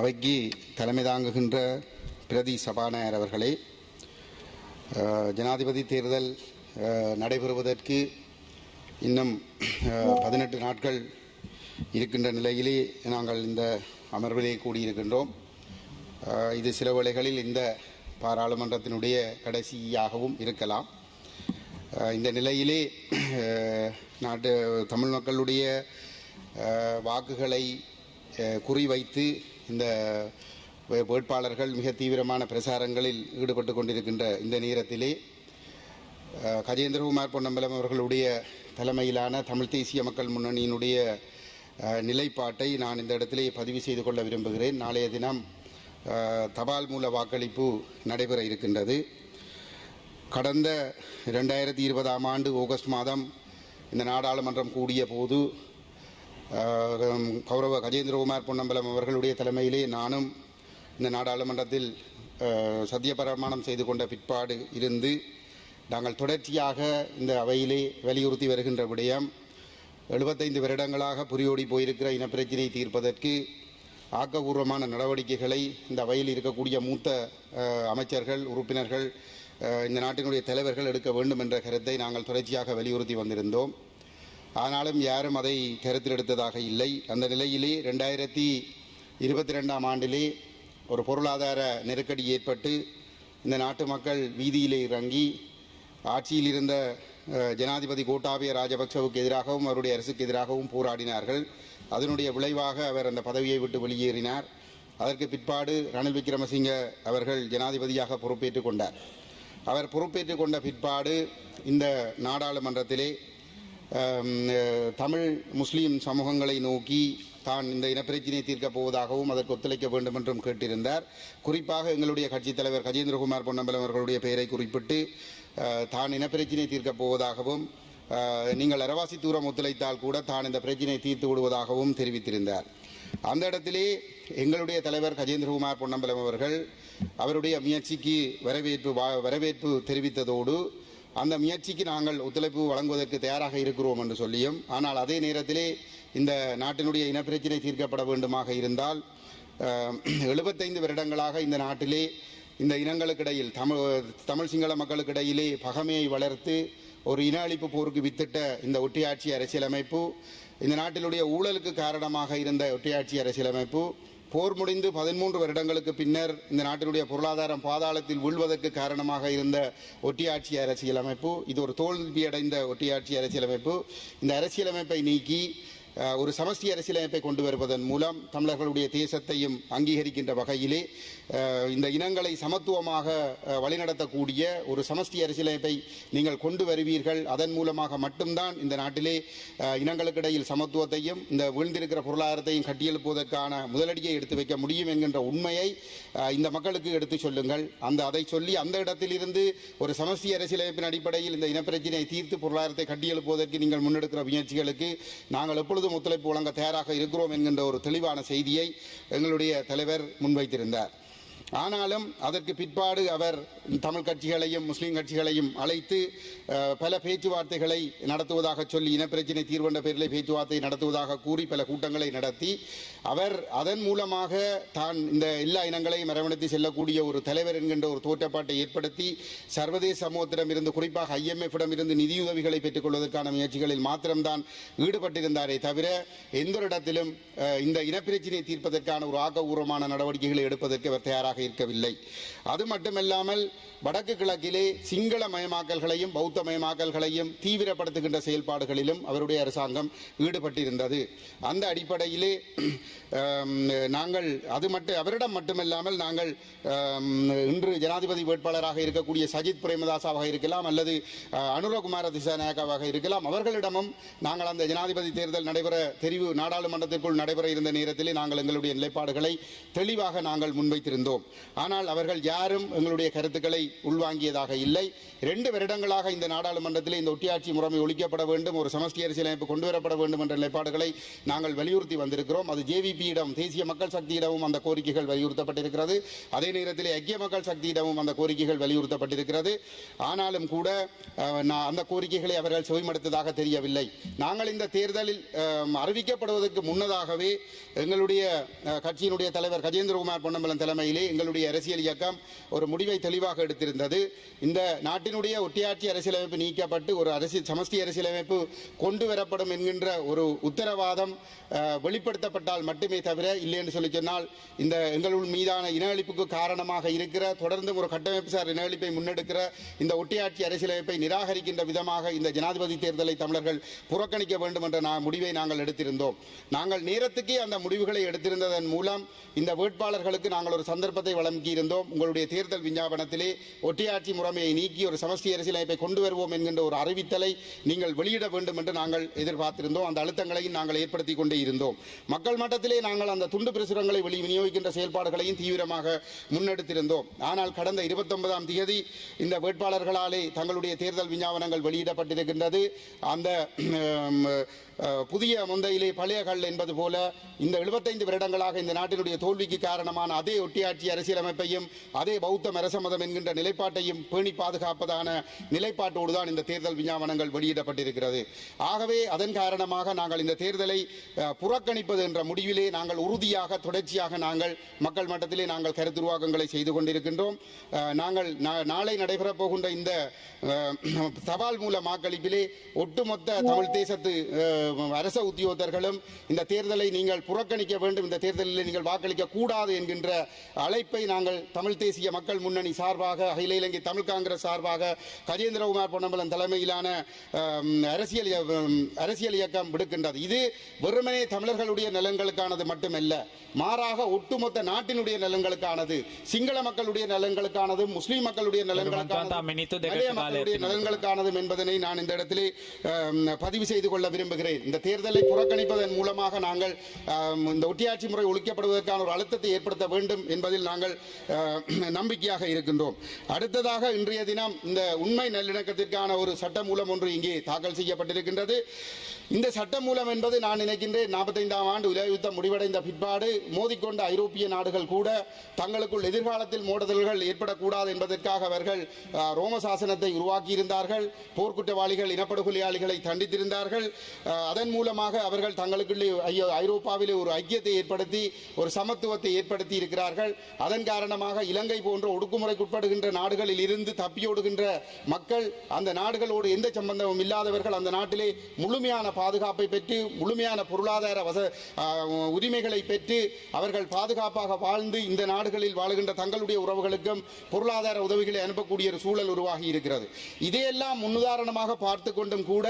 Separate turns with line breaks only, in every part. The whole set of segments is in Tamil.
அவைக்கு தலைமை தாங்குகின்ற பிரதி சபாநாயகர் அவர்களே ஜனாதிபதி தேர்தல் நடைபெறுவதற்கு இன்னும் பதினெட்டு நாட்கள் இருக்கின்ற நிலையிலே நாங்கள் இந்த அமர்விலே கூடியிருக்கின்றோம். இது சில வேளைகளில் இந்த பாராளுமன்றத்தினுடைய கடைசியாகவும் இருக்கலாம். இந்த நிலையிலே நாட்டு தமிழ் மக்களுடைய வாக்குகளை குறிவைத்து இந்த வேட்பாளர்கள் மிக தீவிரமான பிரசாரங்களில் ஈடுபட்டு கொண்டிருக்கின்ற இந்த நேரத்திலே கஜேந்திரகுமார் பொன்னம்பலம் அவர்களுடைய தலைமையிலான தமிழ் தேசிய மக்கள் முன்னணியினுடைய நிலைப்பாட்டை நான் இந்த இடத்திலே பதிவு செய்து கொள்ள விரும்புகிறேன். நாளைய தினம் தபால் மூல வாக்களிப்பு நடைபெற இருக்கின்றது. கடந்த ரெண்டாயிரத்தி இருபதாம் ஆண்டு ஆகஸ்ட் மாதம் இந்த நாடாளுமன்றம் கூடிய போது கௌரவ கஜேந்திரகுமார் பொன்னம்பலம் அவர்களுடைய தலைமையிலே நானும் இந்த நாடாளுமன்றத்தில் அஹ், செய்து கொண்ட பிற்பாடு இருந்து நாங்கள் தொடர்ச்சியாக இந்த அவையிலே வலியுறுத்தி வருகின்ற விடயம் எழுபத்தைந்து வருடங்களாக புரியோடி போயிருக்கிற இனப்பிரச்சினை தீர்ப்பதற்கு ஆக்கபூர்வமான நடவடிக்கைகளை இந்த அவையில் இருக்கக்கூடிய மூத்த அமைச்சர்கள் உறுப்பினர்கள் இந்த நாட்டினுடைய தலைவர்கள் எடுக்க வேண்டும் என்ற கருத்தை நாங்கள் தொடர்ச்சியாக வலியுறுத்தி வந்திருந்தோம். ஆனாலும் யாரும் அதை கருத்தில் எடுத்ததாக இல்லை. அந்த நிலையிலே ரெண்டாயிரத்தி இருபத்தி ரெண்டாம் ஆண்டிலே ஒரு பொருளாதார நெருக்கடி ஏற்பட்டு இந்த நாட்டு மக்கள் வீதியிலே இறங்கி ஆட்சியில் இருந்த ஜனாதிபதி கோட்டாபய ராஜபக்சவுக்கு எதிராகவும் அவருடைய அரசுக்கு எதிராகவும் போராடினார்கள். அதனுடைய விளைவாக அவர் அந்த பதவியை விட்டு வெளியேறினார். அதற்கு பிற்பாடு ரணில் விக்ரமசிங்க அவர்கள் ஜனாதிபதியாக பொறுப்பேற்றுக் கொண்டார். அவர் பொறுப்பேற்றுக் கொண்ட பிற்பாடு இந்த நாடாளுமன்றத்திலே தமிழ் முஸ்லீம் சமூகங்களை நோக்கி தான் இந்த இனப்பிரச்சினை தீர்க்கப் போவதாகவும் அதற்கு ஒத்துழைக்க வேண்டும் என்றும் கேட்டிருந்தார். குறிப்பாக எங்களுடைய கட்சித் தலைவர் கஜேந்திரகுமார் பொன்னம்பலம் அவர்களுடைய பெயரை குறிப்பிட்டு தான் இனப்பிரச்சினை தீர்க்கப் போவதாகவும் நீங்கள் அரவாசி தூரம் ஒத்துழைத்தால் கூட தான் இந்த பிரச்சினையை தீர்த்து விடுவதாகவும் தெரிவித்திருந்தார். அந்த இடத்திலே எங்களுடைய தலைவர் கஜேந்திரகுமார் பொன்னம்பலம் அவர்கள் அவருடைய முயற்சிக்கு வரவேற்பு வா- வரவேற்பு தெரிவித்ததோடு அந்த முயற்சிக்கு நாங்கள் ஒத்துழைப்பு வழங்குவதற்கு தயாராக இருக்கிறோம் என்று சொல்லியும் ஆனால் அதே நேரத்திலே இந்த நாட்டினுடைய இனப்பிரச்சினை தீர்க்கப்பட வேண்டுமாக இருந்தால் எழுபத்தைந்து வருடங்களாக இந்த நாட்டிலே இந்த இனங்களுக்கிடையில் தமிழ் தமிழ் சிங்கள மக்களுக்கிடையிலே பகமையை வளர்த்து ஒரு இன அழிப்பு போருக்கு வித்திட்ட இந்த ஒட்டியாட்சி அரசியலமைப்பு இந்த நாட்டினுடைய ஊழலுக்கு காரணமாக இருந்த ஒட்டியாட்சி அரசியலமைப்பு போர் முடிந்து பதிமூன்று வருடங்களுக்கு பின்னர் இந்த நாட்டினுடைய பொருளாதாரம் பாதாளத்தில் வீழ்வதற்கு காரணமாக இருந்த ஒட்டியாட்சி அரசியலமைப்பு இது ஒரு தோல்வியடைந்த ஒட்டியாட்சி அரசியலமைப்பு. இந்த அரசியலமைப்பை நீக்கி ஒரு சமஷ்டி அரசியலமைப்பை கொண்டு வருவதன் மூலம் தமிழர்களுடைய தேசத்தையும் அங்கீகரிக்கின்ற வகையிலே இந்த இனங்களை சமத்துவமாக வழிநடத்தக்கூடிய ஒரு சமஸ்டி அரசியலமைப்பை நீங்கள் கொண்டு வருவீர்கள். அதன் மூலமாக மட்டும்தான் இந்த நாட்டிலே இனங்களுக்கிடையில் சமத்துவத்தையும் இந்த வீழ்ந்திருக்கிற பொருளாதாரத்தையும் கட்டியெழுப்புவதற்கான முதலடியை எடுத்து வைக்க முடியும் என்கின்ற உண்மையை இந்த மக்களுக்கு எடுத்து சொல்லுங்கள். அந்த அதை சொல்லி அந்த இடத்திலிருந்து ஒரு சமஸ்டி அரசியலமைப்பின் அடிப்படையில் இந்த இனப்பிரச்சினையை தீர்த்து பொருளாதாரத்தை கட்டியெழுப்புவதற்கு நீங்கள் முன்னெடுக்கிற முயற்சிகளுக்கு நாங்கள் முழுவதும் ஒத்துழைப்பு வழங்க தயாராக இருக்கிறோம் என்கின்ற ஒரு தெளிவான செய்தியை எங்களுடைய தலைவர் முன்வைத்திருந்தார். ஆனாலும் அதற்கு பிற்பாடு அவர் தமிழ் கட்சிகளையும் முஸ்லீம் கட்சிகளையும் அழைத்து பல பேச்சுவார்த்தைகளை நடத்துவதாக சொல்லி இனப்பிரச்சினை தீர்வென்ற பேரில் பேச்சுவார்த்தை நடத்துவதாக கூறி பல கூட்டங்களை நடத்தி அவர் அதன் மூலமாக தான் இந்த எல்லா இனங்களையும் அரவணைத்து செல்லக்கூடிய ஒரு தலைவர் என்கின்ற ஒரு தோற்றப்பாட்டை ஏற்படுத்தி சர்வதேச சமூகத்திடம் இருந்து குறிப்பாக ஐஎம்எஃபிடம் இருந்து நிதியுதவிகளை பெற்றுக் கொள்வதற்கான முயற்சிகளில் மாத்திரம்தான் ஈடுபட்டிருந்தாரே தவிர எந்த இடத்திலும் இந்த இனப்பிரச்சினை தீர்ப்பதற்கான ஒரு ஆக்கபூர்வமான நடவடிக்கைகளை எடுப்பதற்கு அவர் தயாராக இருக்கவில்லை. அது மட்டுமல்லாமல் வடக்கு கிழக்கிலே சிங்கள மயமாக்கல்களையும் பௌத்த மயமாக்கல்களையும் தீவிரப்படுத்துகின்ற செயல்பாடுகளிலும் அவருடைய அரசாங்கம் ஈடுபட்டிருந்தது. அந்த அடிப்படையிலே நாங்கள் அது மட்டும் அவரிடம் மட்டுமல்லாமல் நாங்கள் இன்று ஜனாதிபதி வேட்பாளராக இருக்கக்கூடிய சஜித் பிரேமதாசாவாக இருக்கலாம் அல்லது அனுரகுமார திசாநாயக்காவாக இருக்கலாம். அவர்களிடமும் நாங்கள் அந்த ஜனாதிபதி தேர்தல் நடைபெற தெரிவு நாடாளுமன்றத்திற்குள் நடைபெற இருந்த நேரத்திலே நாங்கள் எங்களுடைய நிலைப்பாடுகளை தெளிவாக நாங்கள் முன்வைத்திருந்தோம். ஆனால் அவர்கள் யாரும் எங்களுடைய கருத்துக்களை உள்வாங்கியதாக இல்லை. ரெண்டு வருடங்களாக இந்த நாடாளுமன்றத்தில் இந்த ஒட்டியாட்சி முறைமை ஒழிக்கப்பட வேண்டும் ஒரு சமஸ்டி அரசியலமைப்பு கொண்டு வரப்பட வேண்டும் என்ற நிலைப்பாடுகளை நாங்கள் வலியுறுத்தி வந்திருக்கிறோம். அது ஜேவிபியிடம் தேசிய மக்கள் சக்தியிடமும் அந்த கோரிக்கைகள் வலியுறுத்தப்பட்டிருக்கிறது. அதே நேரத்தில் ஐக்கிய மக்கள் சக்தியிடமும் அந்த கோரிக்கைகள் வலியுறுத்தப்பட்டிருக்கிறது. ஆனாலும் கூட நான் அந்த கோரிக்கைகளை அவர்கள் செவிமடுத்ததாக தெரியவில்லை. நாங்கள் இந்த தேர்தலில் அறிவிக்கப்படுவதற்கு முன்னதாகவே எங்களுடைய கட்சியினுடைய தலைவர் கஜேந்திரகுமார் பொன்னம்பலம் தலைமையிலே எங்களுடைய அரசியல் இயக்கம் ஒரு முடிவை தெளிவாக எடுத்திருந்தது. இந்த நாட்டினுடைய ஒட்டியாட்சி அரசியலமைப்பு நீக்கப்பட்டு ஒரு அரசியல் சமஸ்டி அரசியலமைப்பு கொண்டு வரப்படும் என்கின்ற ஒரு உத்தரவாதம் வெளிப்படுத்தப்பட்டால் மட்டுமே தவிர இல்லை என்று சொல்லி சொன்னால் இந்த எங்களுள் மீதான இன அழிப்புக்கு காரணமாக இருக்கிற தொடர்ந்து ஒரு கட்டமைப்பு சார் இன அழிப்பை முன்னெடுக்கிற இந்த ஒட்டியாட்சி அரசியலமைப்பை நிராகரிக்கின்ற விதமாக இந்த ஜனாதிபதி தேர்தலை தமிழர்கள் புறக்கணிக்க வேண்டும் என்ற முடிவை நாங்கள் எடுத்திருந்தோம். நாங்கள் நேரத்துக்கே அந்த முடிவுகளை எடுத்திருந்ததன் மூலம் இந்த வேட்பாளர்களுக்கு நாங்கள் ஒரு சந்தர்ப்பத்தை வழங்கியிருந்தோம். உங்களுடைய தேர்தல் விஞ்ஞாபனத்திலே ஒட்டியாட்சி முறைமையை நீக்கி ஒரு சமஷ்டி அரசியலமைப்பை கொண்டு வருவோம் என்கின்ற ஒரு அறிவித்தலை நீங்கள் வெளியிட வேண்டும் என்று நாங்கள் எதிர்பார்த்திருந்தோம். அந்த அழுத்தங்களையும் நாங்கள் ஏற்படுத்தி கொண்டே இருந்தோம். மக்கள் மட்டத்திலே நாங்கள் அந்த துண்டு பிரசுரங்களை வெளி விநியோகிக்கின்ற செயல்பாடுகளையும் தீவிரமாக முன்னெடுத்திருந்தோம். ஆனால் கடந்த இருபத்தொன்பதாம் தேதி இந்த வேட்பாளர்களாலே தங்களுடைய தேர்தல் விஞ்ஞாபனங்கள் வெளியிடப்பட்டிருக்கின்றது. அந்த புதிய முந்தையிலே பழைய கல் என்பது போல இந்த 75 வருடங்களாக இந்த நாட்டினுடைய தோல்விக்கு காரணமான அதே ஒட்டியாட்சி அரசியலமைப்பையும் அதே பௌத்த அரச மதம் என்கின்ற நிலைப்பாட்டையும் பேணி பாதுகாப்பதான நிலைப்பாட்டோடு தான் இந்த தேர்தல் விஞ்ஞாபனங்கள் வெளியிடப்பட்டிருக்கிறது. ஆகவே அதன் காரணமாக நாங்கள் இந்த தேர்தலை புறக்கணிப்பது என்ற முடிவிலே நாங்கள் உறுதியாக தொடர்ச்சியாக நாங்கள் மக்கள் மட்டத்திலே நாங்கள் கருத்துருவாக்கங்களை செய்து கொண்டிருக்கின்றோம். நாங்கள் நாளை நடைபெறப் போகின்ற இந்த தபால் மூல வாக்களிப்பிலே ஒட்டுமொத்த தமிழ் தேசத்து அரச உத்தியோகத்தர்களும் இந்த தேர்தலை நீங்கள் புறக்கணிக்க வேண்டும் இந்த தேர்தலில் நீங்கள் வாக்களிக்க கூடாது என்கின்ற அழைப்பு அழைப்பை நாங்கள் தமிழ் தேசிய மக்கள் முன்னணி சார்பாக அகில இலங்கை தமிழ் காங்கிரஸ் சார்பாக கஜேந்திரகுமார் பொன்னம்பலம் தலைமையிலான அரசியல் அரசியல் இயக்கம் விடுக்கின்றது. இது வெறுமனே தமிழர்களுடைய நலன்களுக்கானது மட்டுமல்ல மாறாக ஒட்டுமொத்த நாட்டினுடைய நலன்களுக்கானது சிங்கள மக்களுடைய நலன்களுக்கானது முஸ்லீம் மக்களுடைய
நலன்களுக்கானது
நலன்களுக்கானதும் என்பதனை நான் இந்த இடத்திலே பதிவு செய்து கொள்ள விரும்புகிறேன். இந்த தேர்தலை புறக்கணிப்பதன் மூலமாக நாங்கள் இந்த ஒட்டியாட்சி முறை ஒழிக்கப்படுவதற்கான ஒரு அழுத்தத்தை ஏற்படுத்த வேண்டும் என்பதில் நான் நாங்கள் நம்பிக்கையாக இருக்கின்றோம். அடுத்ததாக இன்றைய தினம் இந்த உண்மை நல்லிணக்கத்திற்கான ஒரு சட்ட மூலம் ஒன்று இங்கே தாக்கல் செய்யப்பட்டிருக்கின்றது. இந்த சட்டமூலம் என்பது நான் நினைக்கின்றேன் நாற்பத்தைந்தாம் ஆண்டு உலக யுத்தம் முடிவடைந்த பிற்பாடு மோதிக்கொண்ட ஐரோப்பிய நாடுகள் கூட தங்களுக்குள் எதிர்காலத்தில் மோடுதல்கள் ஏற்படக்கூடாது என்பதற்காக அவர்கள் ரோம சாசனத்தை உருவாக்கியிருந்தார்கள். போர்க்குற்றவாளிகள் இனப்படுகொலையாளிகளை தண்டித்திருந்தார்கள். அதன் மூலமாக அவர்கள் தங்களுக்குள்ளே ஐயோ- ஐரோப்பாவிலே ஒரு ஐக்கியத்தை ஏற்படுத்தி ஒரு சமத்துவத்தை ஏற்படுத்தி இருக்கிறார்கள். அதன் காரணமாக இலங்கை போன்ற ஒடுக்குமுறைக்குட்படுகின்ற நாடுகளில் இருந்து தப்பியோடுகின்ற மக்கள் அந்த நாடுகளோடு எந்த சம்பந்தமும் இல்லாதவர்கள் அந்த நாட்டிலே முழுமையான பாதுகாப்பை பெற்று முழுமையான பொருளாதார வச உரிமைகளை பெற்று அவர்கள் பாதுகாப்பாக வாழ்ந்து இந்த நாடுகளில் வாழுகின்ற தங்களுடைய உறவுகளுக்கும் பொருளாதார உதவிகளை அனுப்பக்கூடிய ஒரு சூழல் உருவாகி இருக்கிறது. இதையெல்லாம் முன்னுதாரணமாக பார்த்து கொண்டும் கூட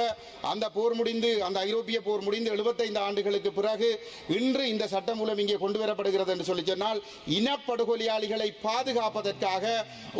அந்த போர் முடிந்து அந்த ஐரோப்பிய போர் முடிந்து 75 ஆண்டுகளுக்கு பிறகு இன்று இந்த சட்டம் மூலம் இங்கே கொண்டு வரப்படுகிறது என்று சொல்லி சொன்னால் படுகொலையாளிகளை பாதுகாப்பதற்காக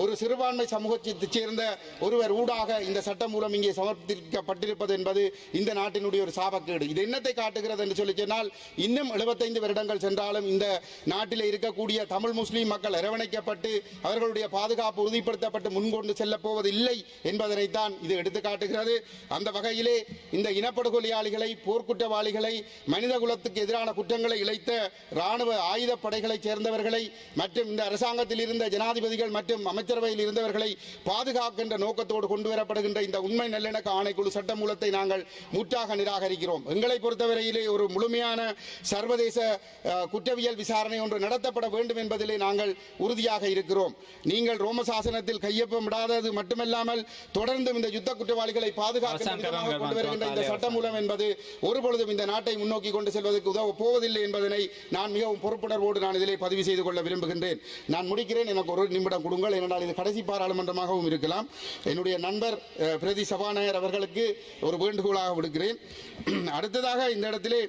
ஒரு சிறுபான்மை சமூகத்தைச் சேர்ந்த ஒருவர் ஊடாக இந்த சட்டம் மூலம் இங்கே சமர்ப்பிக்கப்பட்டிருப்பது என்பது இந்த நாட்டினுடைய ஒரு சாபக்கேடு. இது என்னத்தை காட்டுகிறது என்று சொல்லி சொன்னால் இன்னும் 75 வருடங்கள் சென்றாலும் இந்த நாட்டில் இருக்கக்கூடிய தமிழ் முஸ்லீம் மக்கள் அரவணைக்கப்பட்டு அவர்களுடைய பாதுகாப்பு உறுதிப்படுத்தப்பட்டு முன்கொண்டு செல்லப் போவது இல்லை என்பதனைத்தான் இது எடுத்து காட்டுகிறது. அந்த வகையிலே இந்த இனப்படுகொலையாளிகளை போர்க்குற்றவாளிகளை மனித குலத்துக்கு எதிரான குற்றங்களை இழைத்த இராணுவ ஆயுதப்படைகளைச் சேர்ந்தவர்களை மற்றும் இந்த அரசாங்கத்தில் இருந்த ஜனாதிபதிகள் மற்றும் அமைச்சரவையில் இருந்தவர்களை பாதுகாக்கின்ற நோக்கத்தோடு கொண்டு வரப்படுகின்ற இந்த உண்மை நல்லிணக்க ஆணைக்குழு சட்டமூலத்தை நாங்கள் முற்றாக நிராகரிக்கிறோம். எங்களை பொறுத்தவரையிலே ஒரு முழுமையான சர்வதேச குற்றவியல் விசாரணை ஒன்று நடத்தப்பட வேண்டும் என்பதிலே நாங்கள் உறுதியாக இருக்கிறோம். நீங்கள் ரோம சாசனத்தில் கையொப்பமிடாதது மட்டுமல்லாமல் தொடர்ந்தும் இந்த யுத்த குற்றவாளிகளை
கரங்கள்
கொண்டு வருகின்ற இந்த சட்டமூலம் என்பது ஒருபொழுதும் இந்த நாட்டை முன்னோக்கி கொண்டு செல்வதற்கு உதவ போவதில்லை என்பதனை நான் மிகவும் பொறுப்புணர்வோடு நான் இதிலே பதிவு செய்து கொள்ள விரும்புகின்றேன் நான் முடிக்கிறேன் எனக்கு ஒரு நிமிடம் கொடுங்கள். ஏனென்றால் இது கடைசி பாராளுமன்றமாகவும் இருக்கலாம். என்னுடைய நண்பர் பிரதி சபாநாயகர் அவர்களுக்கு ஒரு வேண்டுகோளாக விடுக்கிறேன். அடுத்ததாக இந்த இடத்திலே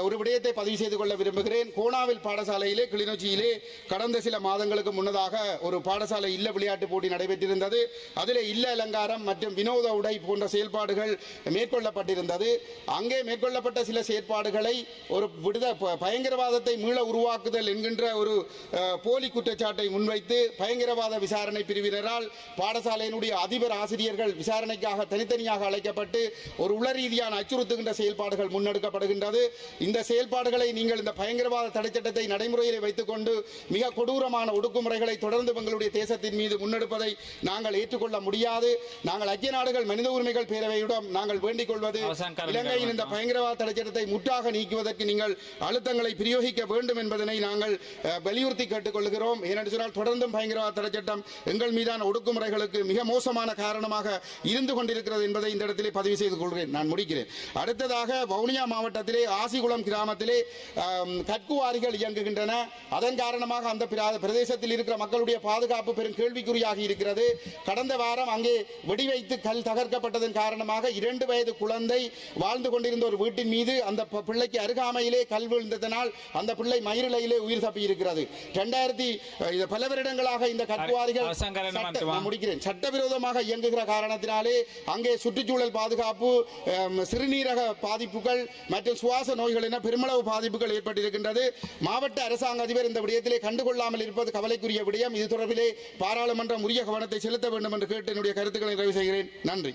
ஒரு விடயத்தை பதிவு செய்து கொள்ள விரும்புகிறேன். கோணாவில் பாடசாலையிலே கிளிநொச்சியிலே கடந்த சில மாதங்களுக்கு முன்னதாக ஒரு பாடசாலை இல்ல விளையாட்டு போட்டி நடைபெற்றிருந்தது. அதிலே இல்ல அலங்காரம் மற்றும் வினோத உடை போன்ற செயல்பாடுகள் மேற்கொள்ளப்பட்டிருந்தது. அங்கே மேற்கொள்ளப்பட்ட சில செயற்பாடுகளை ஒரு விடுத ப- பயங்கரவாதத்தை மீள உருவாக்குதல் என்கின்ற ஒரு போலி குற்றச்சாட்டை முன்வைத்து பயங்கரவாத விசாரணை பிரிவினரால் பாடசாலையினுடைய அதிபர் ஆசிரியர்கள் விசாரணைக்காக தனித்தனியாக அழைக்கப்பட்டு ஒரு உள ரீதியான அச்சுறுத்துகின்ற செயல்பாடுகள் முன்னெடுக்கப்படுகின்றது. இந்த செயல்பாடுகளை நீங்கள் இந்த பயங்கரவாத தடைச்சட்டத்தை நடைமுறையில் வைத்துக்கொண்டு மிக கொடூரமான ஒடுக்குமுறைகளை தொடர்ந்து எங்களுடைய தேசத்தின் மீது முன்னெடுப்பதை நாங்கள் ஏற்றுக்கொள்ள முடியாது. நாங்கள் ஐக்கிய நாடுகள் மனித உரிமைகள் பேரவையிடம் நாங்கள் வேண்டிக் கொள்வது இலங்கையின் இந்த பயங்கரவாத தடைச்சட்டத்தை முற்றாக நீக்குவதற்கு நீங்கள் அழுத்தங்களை பிரயோகிக்க வேண்டும் என்பதனை நாங்கள் அஹ், வலியுறுத்தி ஏனென்று சொன்னால் தொடர்ந்தும் பயங்கரவாத தடைச்சட்டம் எங்கள் மீதான ஒடுக்குமுறைகளுக்கு மிக மோசமான காரணமாக இருந்து கொண்டிருக்கிறது என்பதை இந்த இடத்திலே பதிவு செய்து கொள்கிறேன். நான் முடிக்கிறேன். அடுத்ததாக வவுனியா மாவட்டத்திலே ஆசிகுளம் கிராமத்திலே கற்குவாரிகள் இயங்குகின்றன. அதன் காரணமாக அந்த பிரதேசத்தில் இருக்கிற மக்களுடைய பாதுகாப்பு பெரும் கேள்விக்குறியாகி இருக்கிறது. கடந்த வாரம் அங்கே வெடிவைத்து கல் தகர்க்கப்பட்டதன் காரணமாக இரண்டு வயது குழந்தை வாழ்ந்து கொண்டிருந்த ஒரு வீட்டின் மீது அந்த பிள்ளைக்கு அருகாமையிலே கல் விழுந்ததனால் அந்த பிள்ளை மயிரிழையிலே உயிர் தப்பி இருக்கிறது இரண்டாயிரத்தி பல வருடங்களாக இந்த கட்டுவாரிகள் முடிக்கிறேன். சட்டவிரோதமாக இயங்குகிற காரணத்தினாலே அங்கே சுற்றுச்சூழல் பாதுகாப்பு சிறுநீரக பாதிப்புகள் மற்றும் சுவாச நோய்கள் என பெருமளவு பாதிப்புகள் ஏற்பட்டிருக்கின்றது. மாவட்ட அரசாங்க அதிபர் இந்த விடயத்திலே கண்டுகொள்ளாமல் இருப்பது கவலைக்குரிய விடயம். இது தொடர்பிலே பாராளுமன்றம் உரிய கவனத்தை செலுத்த வேண்டும் என்று கேட்டு என்னுடைய கருத்துக்களை நிறைவு செய்கிறேன். நன்றி.